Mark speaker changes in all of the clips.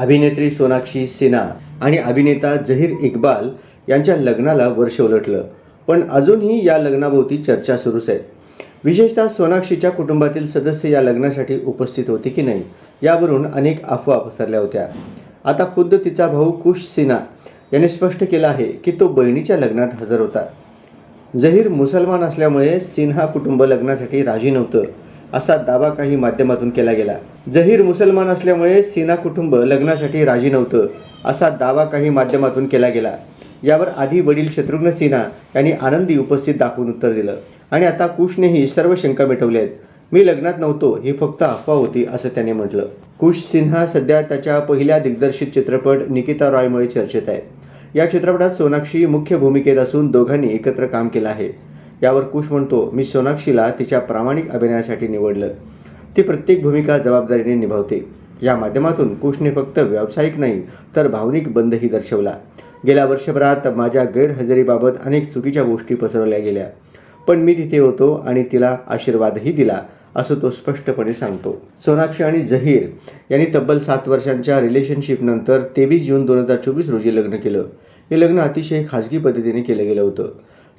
Speaker 1: अभिनेत्री सोनाक्षी सिन्हा आणि अभिनेता जहीर इक्बाल यांच्या लग्नाला वर्ष उलटलं. पण अजूनही या लग्नाभोवती चर्चा सुरूच आहे. विशेषतः सोनाक्षीच्या कुटुंबातील सदस्य या लग्नासाठी उपस्थित होते की नाही यावरून अनेक अफवा पसरल्या होत्या. आता खुद्द तिचा भाऊ कुश सिन्हा याने स्पष्ट केलं आहे की तो बहिणीच्या लग्नात हजर होता. जहीर मुसलमान असल्यामुळे सिन्हा कुटुंब लग्नासाठी राजी नव्हतं. असा दावा काही माध्यमातून केला गेला. जहीर मुसलमान असल्यामुळे सिन्हा कुटुंब लग्नासाठी राजी नव्हतं असा दावा काही माध्यमातून केला गेला. यावर आधी वडील शत्रुघ्न सिन्हा यांनी आनंदी उपस्थित दाखवून उत्तर दिलं. आणि आता कुशनेही सर्व शंका मिटवल्या आहेत. मी लग्नात नव्हतो ही फक्त अफवा होती असं त्याने म्हटलं. कुश सिन्हा सध्या त्याच्या पहिल्या दिग्दर्शित चित्रपट निकिता रॉयमुळे चर्चेत आहे. या चित्रपटात सोनाक्षी मुख्य भूमिकेत असून दोघांनी एकत्र काम केलं आहे. यावर कुश म्हणतो मी सोनाक्षीला तिच्या प्रामाणिक अभिनयासाठी निवडलं. ती प्रत्येक भूमिका जबाबदारीने निभावते. या माध्यमातून कुशने फक्त व्यावसायिक नाही तर भावनिक बंधही दर्शवला. गेल्या वर्षभरात माझ्या गैरहजेरीबाबत अनेक चुकीच्या गोष्टी पसरवल्या गेल्या. पण मी तिथे होतो आणि तिला आशीर्वादही दिला असं तो स्पष्टपणे सांगतो. सोनाक्षी आणि झहीर यांनी तब्बल सात वर्षांच्या रिलेशनशिपनंतर तेवीस जून दोन हजार चोवीस रोजी लग्न केलं. हे लग्न अतिशय खाजगी पद्धतीने केलं गेलं होतं.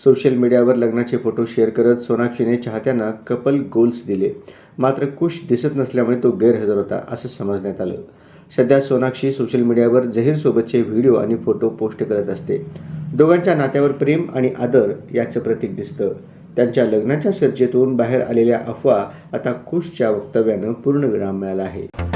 Speaker 1: सोशल मीडियावर लग्नाचे फोटो शेअर करत सोनाक्षीने चाहत्यांना कपल गोल्स दिले. मात्र कुश दिसत नसल्यामुळे तो गैरहजर होता असं समजण्यात आलं. सध्या सोनाक्षी सोशल मीडियावर जहीरसोबतचे व्हिडिओ आणि फोटो पोस्ट करत असते. दोघांच्या नात्यावर प्रेम आणि आदर याचं प्रतीक दिसतं. त्यांच्या लग्नाच्या चर्चेतून बाहेर आलेल्या अफवा आता कुशच्या वक्तव्यानं पूर्णविराम मिळाला आहे.